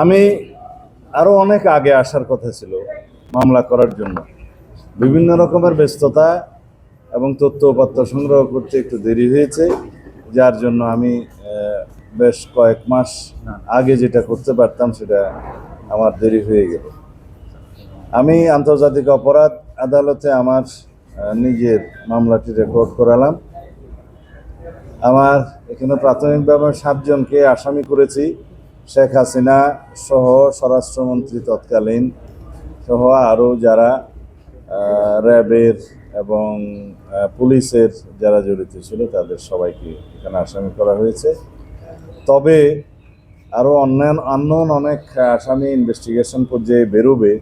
আমি আরও অনেক আগে আসার কথা ছিল মামলা করার জন্য। বিভিন্ন রকমের ব্যস্ততা এবং তথ্য উপাত্ত সংগ্রহ করতে একটু দেরি হয়েছে, যার জন্য আমি বেশ কয়েক মাস আগে যেটা করতে পারতাম সেটা আমার দেরি হয়ে গেল। আমি আন্তর্জাতিক অপরাধ আদালতে আমার নিজের মামলাটি রেকর্ড করালাম। আমার এখানে প্রাথমিকভাবে সাতজনকে আসামি করেছি, শেখ হাসিনা সহ স্বরাষ্ট্রমন্ত্রী তৎকালীন সহ আরও যারা র্যাবের এবং পুলিশের যারা জড়িত ছিল তাদের সবাইকে এখানে আসামি করা হয়েছে। তবে আরও অন্যান্য আননোন অনেক আসামি ইনভেস্টিগেশন পর্যায়ে বেরোবে,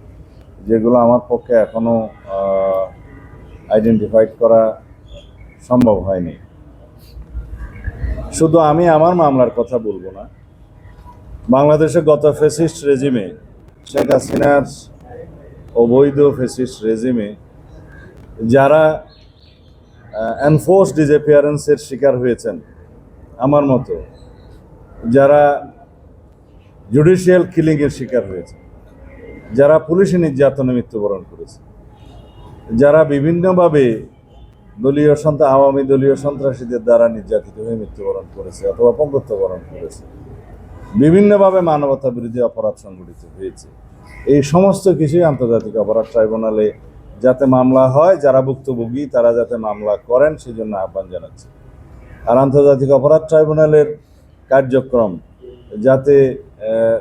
যেগুলো আমার পক্ষে এখনও আইডেন্টিফাইড করা সম্ভব হয়নি। শুধু আমি আমার মামলার কথা বলব না, বাংলাদেশে গত ফেসিস্ট রেজিমে শেখ হাসিনার অবৈধ ফেসিস্ট রেজিমে যারা এনফোর্স ডিজেপিয়ারেন্সের শিকার হয়েছেন, আমার মতো যারা জুডিশিয়াল কিলিংয়ের শিকার হয়েছে যারা পুলিশি নির্যাতনে মৃত্যুবরণ করেছে যারা বিভিন্নভাবে দলীয় সন্ত্রাস আওয়ামী দলীয় সন্ত্রাসীদের দ্বারা নির্যাতিত হয়ে মৃত্যুবরণ করেছে অথবা পঙ্গত্ব বরণ করেছে, বিভিন্নভাবে মানবতা বিরোধী অপরাধ সংঘটিত হয়েছে। এই সমস্ত কিছুই আন্তর্জাতিক অপরাধ ট্রাইব্যুনালে যাতে মামলা হয়, যারা ভুক্তভোগী, তারা যাতে মামলা করেন, সেজন্য আহ্বান জানাচ্ছি। আর আন্তর্জাতিক অপরাধ ট্রাইব্যুনালের কার্যক্রম যাতে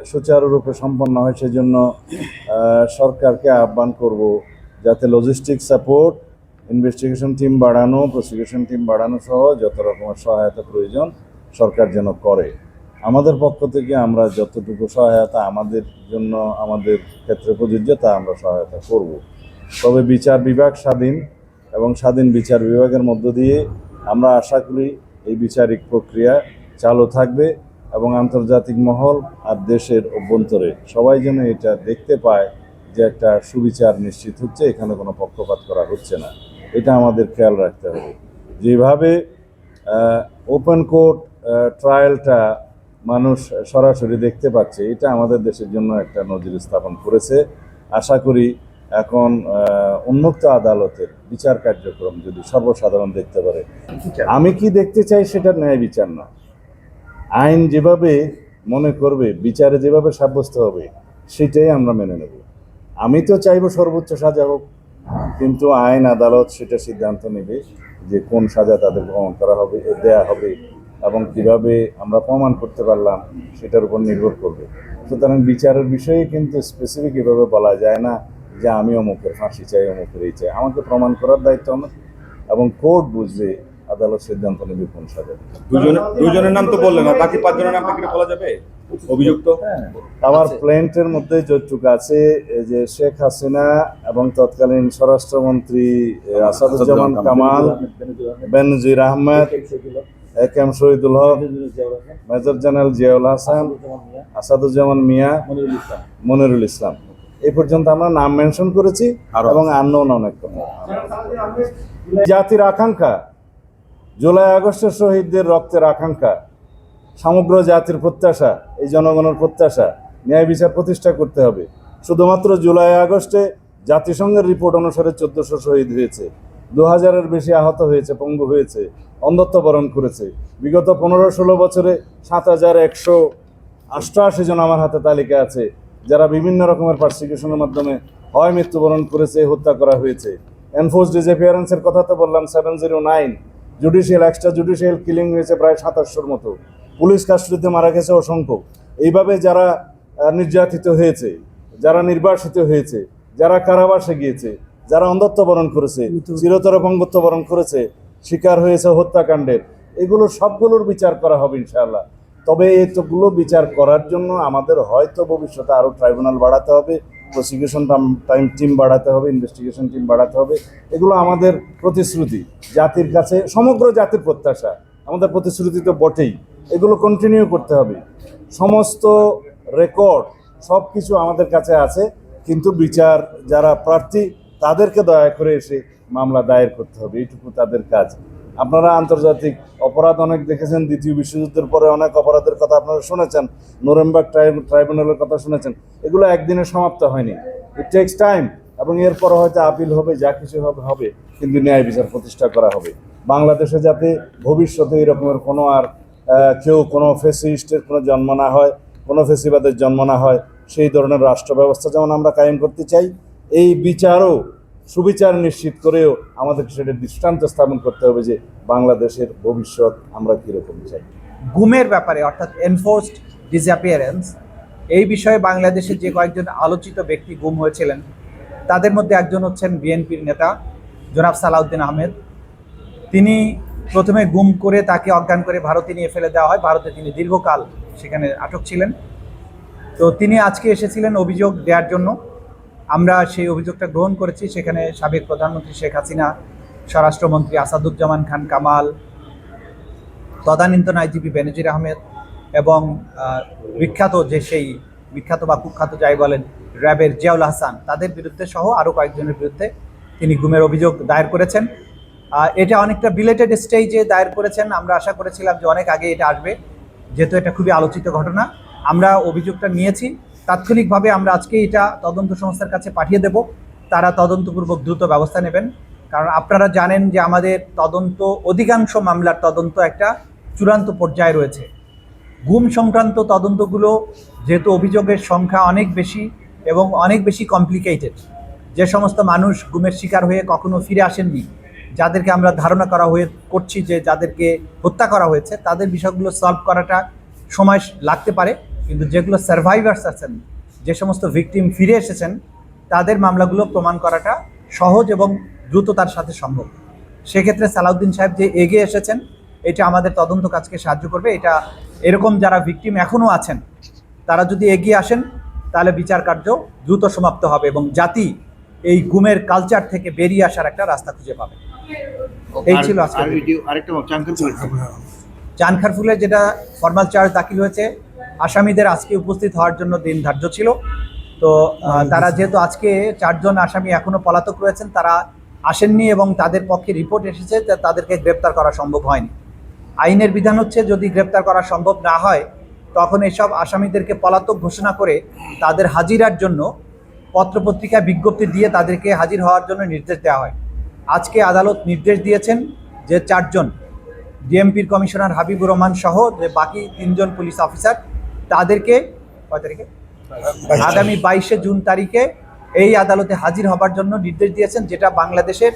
সুচারুরূপে সম্পন্ন হয়, সেজন্য সরকারকে আহ্বান করব যাতে লজিস্টিক সাপোর্ট ইনভেস্টিগেশন টিম বাড়ানো প্রসিকিউশন টিম বাড়ানো সহ যত রকমের সহায়তা প্রয়োজন সরকার যেন করে। আমাদের পক্ষ থেকে আমরা যতটুকু সহায়তা আমাদের জন্য, আমাদের ক্ষেত্রে প্রযোজ্য তা আমরা সহায়তা করব। তবে বিচার বিভাগ স্বাধীন এবং স্বাধীন বিচার বিভাগের মধ্য দিয়ে আমরা আশা করি এই বিচারিক প্রক্রিয়া চালু থাকবে এবং আন্তর্জাতিক মহল আর দেশের অভ্যন্তরে সবাই যেন এটা দেখতে পায় যে একটা সুবিচার নিশ্চিত হচ্ছে, এখানে কোনো পক্ষপাত করা হচ্ছে না। এটা আমাদের খেয়াল রাখতে হবে। যেভাবে ওপেন কোর্ট ট্রায়ালটা মানুষ সরাসরি দেখতে পাচ্ছে, এটা আমাদের দেশের জন্য একটা নজির স্থাপন করেছে। আশা করি এখন উন্মুক্ত আদালতের বিচার কার্যক্রম যদি সর্বসাধারণ দেখতে পারে। আমি কি দেখতে চাই সেটা ন্যায় বিচার না। আইন যেভাবে মনে করবে, বিচারে যেভাবে সাব্যস্ত হবে, সেটাই আমরা মেনে নেব। আমি তো চাইব সর্বোচ্চ সাজা হোক, কিন্তু আইন, আদালত সেটা সিদ্ধান্ত নেবে যে কোন সাজা তাদের গ্রহণ করা হবে দেয়া হবে এবং কীভাবে আমরা প্রমাণ করতে পারলাম সেটার উপর নির্ভর করবে। সুতরাং বিচারের বিষয়ে কিন্তু স্পেসিফিক এভাবে বলা যায় না যে আমি অমুকের ফাঁসি চাই, অমুকের এই চাই। আমাকে প্রমাণ করার দায়িত্ব আমার এবং কোর্ট বুঝবে আদালত সিদ্ধান্ত নেবে কোন সাজা। দুজনের নাম তো বললেন আর বাকি পাঁচজনের নাম কি বলা যাবে? অভিযুক্ত? আমার প্ল্যান্টের মধ্যে যতটুকু আছে যে শেখ হাসিনা এবং তৎকালীন স্বরাষ্ট্রমন্ত্রী এ, Asaduzzaman Kamal Benazir Ahmed A K M Shahidul Haque major general Ziaul Hasan Asaduzzaman Mia Monirul Islam. এই পর্যন্ত আমরা নাম মেনশন করেছি এবং আননোন অনেক। কথা জাতির আকাঙ্ক্ষা। জুলাই আগস্টের শহীদদের রক্তের আকাঙ্ক্ষা, সমগ্র জাতির প্রত্যাশা, এই জনগণের প্রত্যাশা, ন্যায় বিচার প্রতিষ্ঠা করতে হবে। শুধুমাত্র জুলাই আগস্টে জাতিসংঘের রিপোর্ট অনুসারে চোদ্দশো শহীদ হয়েছে। দু হাজারের বেশি আহত হয়েছে, পঙ্গু হয়েছে, অন্ধত্ব বরণ করেছে। বিগত পনেরো ষোলো বছরে সাত হাজার একশো অষ্টআশি জন আমার হাতে তালিকা আছে, যারা বিভিন্ন রকমের পার্সিকিউশনের মাধ্যমে হয় মৃত্যুবরণ করেছে, হত্যা করা হয়েছে। এনফোর্স ডিসঅ্যাপিয়ারেন্সের কথা তো বললাম seven zero nine judicial extra judicial killing হয়েছে প্রায় সাতাশশোর মতো। পুলিশ কাস্টডিতে মারা গেছে অসংখ্য। এইভাবে যারা নির্যাতিত হয়েছে যারা নির্বাসিত হয়েছে যারা কারাবাসে গিয়েছে যারা অন্ধত্ব বরণ করেছে চিরতর পঙ্গত্ব বরণ করেছে শিকার হয়েছে হত্যাকাণ্ডের এগুলো সবগুলোর বিচার করা হবে ইনশাআল্লাহ। তবে এতগুলো বিচার করার জন্য আমাদের হয়তো ভবিষ্যতে আরও ট্রাইব্যুনাল বাড়াতে হবে প্রসিকিউশন টাইম টিম বাড়াতে হবে ইনভেস্টিগেশন টিম বাড়াতে হবে। এগুলো আমাদের প্রতিশ্রুতি, জাতির কাছে সমগ্র জাতির প্রত্যাশা। আমাদের প্রতিশ্রুতি তো বটেই। এগুলো কন্টিনিউ করতে হবে। সমস্ত রেকর্ড সব কিছু আমাদের কাছে আছে, কিন্তু বিচার যারা প্রার্থী, তাদেরকে দয়া করে এসে মামলা দায়ের করতে হবে। এইটুকু তাদের কাজ। আপনারা আন্তর্জাতিক অপরাধ অনেক দেখেছেন, দ্বিতীয় বিশ্বযুদ্ধের পরে অনেক অপরাধের কথা আপনারা শুনেছেন নোরেমবার্গ ট্রাইব্যুনালের কথা শুনেছেন। এগুলো একদিনে সমাপ্ত হয়নি। ইট টেক্স টাইম এবং এরপর হয়তো আপিল হবে, যা কিছু হবে হবে, কিন্তু ন্যায় বিচার প্রতিষ্ঠা করা হবে। বাংলাদেশে যাতে ভবিষ্যতে এরকমের কোনো আর কেউ কোনো ফেসিস্টের কোনো জন্ম না হয়, কোনো ফেসিবাদের জন্ম না হয়, সেই ধরনের রাষ্ট্র ব্যবস্থা যেমন আমরা কায়েম করতে চাই, এই বিচারও সুবিচার নিশ্চিত করেও আমাদের সেটা দৃষ্টান্ত স্থাপন করতে হবে যে বাংলাদেশের ভবিষ্যৎ আমরা কীরকম চাই। গুমের ব্যাপারে, অর্থাৎ এনফোর্সড ডিসঅ্যাপিয়ারেন্স এই বিষয়ে বাংলাদেশে যে কয়েকজন আলোচিত ব্যক্তি গুম হয়েছিলেন, তাদের মধ্যে একজন হচ্ছেন বিএনপির নেতা, জনাব সালাউদ্দিন আহমেদ। তিনি প্রথমে গুম করে তাকে অজ্ঞান করে ভারতে নিয়ে ফেলে দেওয়া হয়। ভারতে তিনি দীর্ঘকাল সেখানে আটক ছিলেন। তো তিনি আজকে এসেছিলেন অভিযোগ দেওয়ার জন্য। আমরা সেই অভিযোগটা গ্রহণ করেছি। সেখানে সাবেক প্রধানমন্ত্রী শেখ হাসিনা, স্বরাষ্ট্রমন্ত্রী আসাদুজ্জামান খান কামাল তদানীন্তন আইজিপি বেনজির আহমেদ এবং বিখ্যাত যে সেই বিখ্যাত বা কুখ্যাত যাই বলেন র্যাবের জিয়াউল হাসান, তাদের বিরুদ্ধে সহ আরও কয়েকজনের বিরুদ্ধে তিনি গুমের অভিযোগ দায়ের করেছেন। এটা অনেকটা বিলেটেড স্টেজে দায়ের করেছেন। আমরা আশা করেছিলাম যে অনেক আগে এটা আসবে। যেহেতু এটা খুবই আলোচিত ঘটনা, আমরা অভিযোগটা নিয়েছি। তাৎক্ষণিকভাবে আমরা আজকে এটা তদন্ত সংস্থার কাছে পাঠিয়ে দেব। তারা তদন্তপূর্বক দ্রুত ব্যবস্থা নেবেন। কারণ আপনারা জানেন যে আমাদের তদন্ত, অধিকাংশ মামলার তদন্ত একটা চূড়ান্ত পর্যায়ে রয়েছে। গুম সংক্রান্ত তদন্তগুলো যেহেতু অভিযোগের সংখ্যা অনেক বেশি এবং অনেক বেশি কমপ্লিকেটেড যে সমস্ত মানুষ গুমের শিকার হয়ে কখনো ফিরে আসেননি, যাদেরকে আমরা ধারণা করা হয়ে করছি যে যাদেরকে হত্যা করা হয়েছে, তাদের বিষয়গুলো সলভ করাটা সময় লাগতে পারে। কিন্তু যেগুলো সার্ভাইভার্স আছেন যে সমস্ত ভিকটিম ফিরে এসেছেন তাদের মামলাগুলো প্রমাণ করাটা সহজ এবং দ্রুততার সাথে সম্ভব। সেক্ষেত্রে সালাউদ্দিন সাহেব যে এগিয়ে এসেছেন এটা আমাদের তদন্ত কাজকে সাহায্য করবে। এটা এরকম যারা ভিকটিম এখনও আছেন তারা যদি এগিয়ে আসেন তাহলে বিচার কার্য দ্রুত সমাপ্ত হবে এবং জাতি এই গুমের কালচার থেকে বেরিয়ে আসার একটা রাস্তা খুঁজে পাবে। এই ছিল আজকের আর ভিডিও আরেকটা চাঙ্কেল করেছে চানখারফুলে যেটা ফর্মাল চার্জ দাখিল হয়েছে আসামিদের আজকে উপস্থিত হওয়ার জন্য দিন ধার্য ছিল। তো আহ, তারা যেহেতু আজকে চারজন আসামি এখনও পলাতক রয়েছেন তারা আসেননি এবং তাদের পক্ষে রিপোর্ট এসেছে তাদেরকে গ্রেপ্তার করা সম্ভব হয়নি। আইনের বিধান হচ্ছে যদি গ্রেপ্তার করা সম্ভব না হয় তখন এসব আসামিদেরকে পলাতক ঘোষণা করে তাদের হাজিরার জন্য পত্রপত্রিকায় বিজ্ঞপ্তি দিয়ে তাদেরকে হাজির হওয়ার জন্য নির্দেশ দেওয়া হয়। আজকে আদালত নির্দেশ দিয়েছেন যে চারজন ডিএমপির কমিশনার হাবিবুর রহমান সহ যে বাকি তিনজন পুলিশ অফিসার তাদেরকে কয় তারিখে? আগামী বাইশে জুন তারিখে এই আদালতে হাজির হবার জন্য নির্দেশ দিয়েছেন যেটা বাংলাদেশের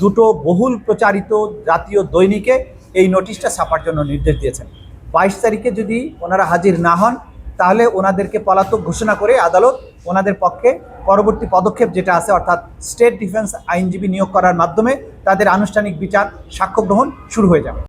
দুটো বহুল প্রচারিত জাতীয় দৈনিকে এই নোটিশটা ছাপার জন্য নির্দেশ দিয়েছেন। বাইশ তারিখে যদি ওনারা হাজির না হন তাহলে ওনাদেরকে পলাতক ঘোষণা করে আদালত ওনাদের পক্ষে পরবর্তী পদক্ষেপ যেটা আছে অর্থাৎ স্টেট ডিফেন্স আইনজীবী নিয়োগ করার মাধ্যমে তাদের আনুষ্ঠানিক বিচার সাক্ষ্য গ্রহণ শুরু হয়ে যাবে।